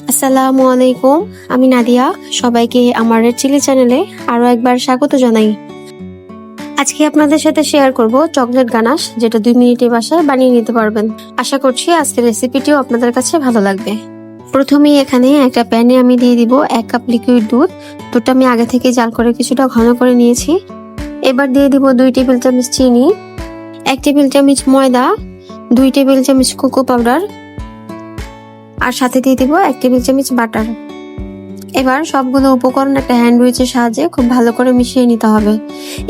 আসসালামু আলাইকুম, আমি নাদিয়া। সবাইকে আমার চিলি চ্যানেলে আরও একবার স্বাগত জানাই। আজকে আপনাদের সাথে শেয়ার করব চকলেট গানাশ, যেটা দুই মিনিটে বাসায় বানিয়ে নিতে পারবেন। আশা করছি আজকের রেসিপিটিও আপনাদের কাছে ভালো লাগবে। প্রথমেই এখানে একটা প্যানে আমি দিয়ে দিব এক কাপ লিকুইড দুধ। দুধটা আমি আগে থেকে জাল করে কিছুটা ঘন করে নিয়েছি। এবার দিয়ে দিব দুই টেবিল চামচ চিনি, এক টেবিল চামচ ময়দা, দুই টেবিল চামচ কোকো পাউডার আর সাথে দিয়ে দিব এক টেবিল চামচ বাটার। এবার সবগুলো উপকরণ একটা হ্যান্ড উইচের সাহায্যে খুব ভালো করে মিশিয়ে নিতে হবে।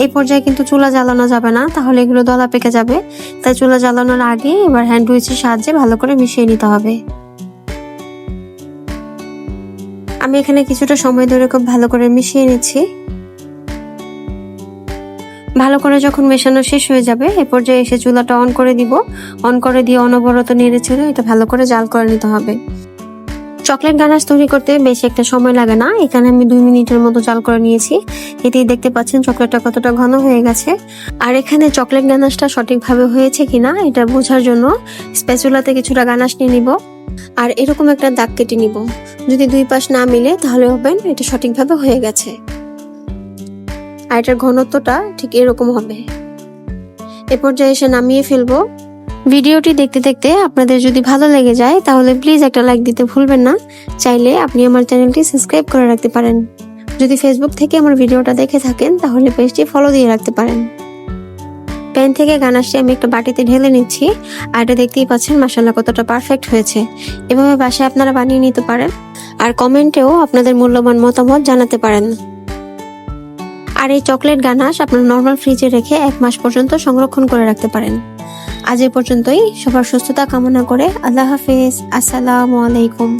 এই পর্যায়ে কিন্তু চুলা জ্বালানো যাবে না, তাহলে এগুলো দলা পেকে যাবে। তাই চুলা জ্বালানোর আগে এবার হ্যান্ড উইচের সাহায্যে ভালো করে মিশিয়ে নিতে হবে। আমি এখানে কিছুটা সময় ধরে খুব ভালো করে মিশিয়ে নিচ্ছি। ভালো করে যখন মেশানো শেষ হয়ে যাবে, এ পর্যায়ে এসে চুলাটা অন করে দিব। অন করে দিয়ে অনবরত নেড়ে ছেড়ে এটা ভালো করে জাল করে নিতে হবে। চকলেট গানাশ তৈরি করতে বেশি একটা সময় লাগে না। এখানে আমি দুই মিনিটের মতো জাল করে নিয়েছি। এতেই দেখতে পাচ্ছেন চকলেটটা কতটা ঘন হয়ে গেছে। আর এখানে চকলেট গানাশটা সঠিকভাবে হয়েছে কিনা, এটা বোঝার জন্য স্প্যাচুলাতে কিছুটা গানাশ নিয়ে নিব। আর এরকম একটা দাগ কেটে নিব। যদি দুই পাশ না মিলে, তাহলে হবেন এটা সঠিকভাবে হয়ে গেছে। আর এটার ঘনত্বটা ঠিক এরকম হবে। এ পর্যায়ে এসে নামিয়ে ফেলব। ভিডিওটি দেখতে দেখতে আপনাদের যদি ভালো লেগে যায়, তাহলে প্লিজ একটা লাইক দিতে ভুলবেন না। চাইলে আপনি আমার চ্যানেলটি সাবস্ক্রাইব করে রাখতে পারেন। যদি ফেসবুক থেকে আমার ভিডিওটা দেখে থাকেন, তাহলে পেজটি ফলো দিয়ে রাখতে পারেন। প্যান থেকে গানাশটি আমি একটা বাটিতে ঢেলে নিচ্ছি। আর এটা দেখতেই পাচ্ছেন মাসাল্লাহ কতটা পারফেক্ট হয়েছে। এভাবে বাসায় আপনারা বানিয়ে নিতে পারেন। আর কমেন্টেও আপনাদের মূল্যবান মতামত জানাতে পারেন। আর এই চকলেট গানাশ আপনার নর্মাল ফ্রিজে রেখে এক মাস পর্যন্ত সংরক্ষণ করে রাখতে পারেন। আজ এ পর্যন্তই। সবার সুস্থতা কামনা করে আল্লাহ হাফেজ। আসসালামু আলাইকুম।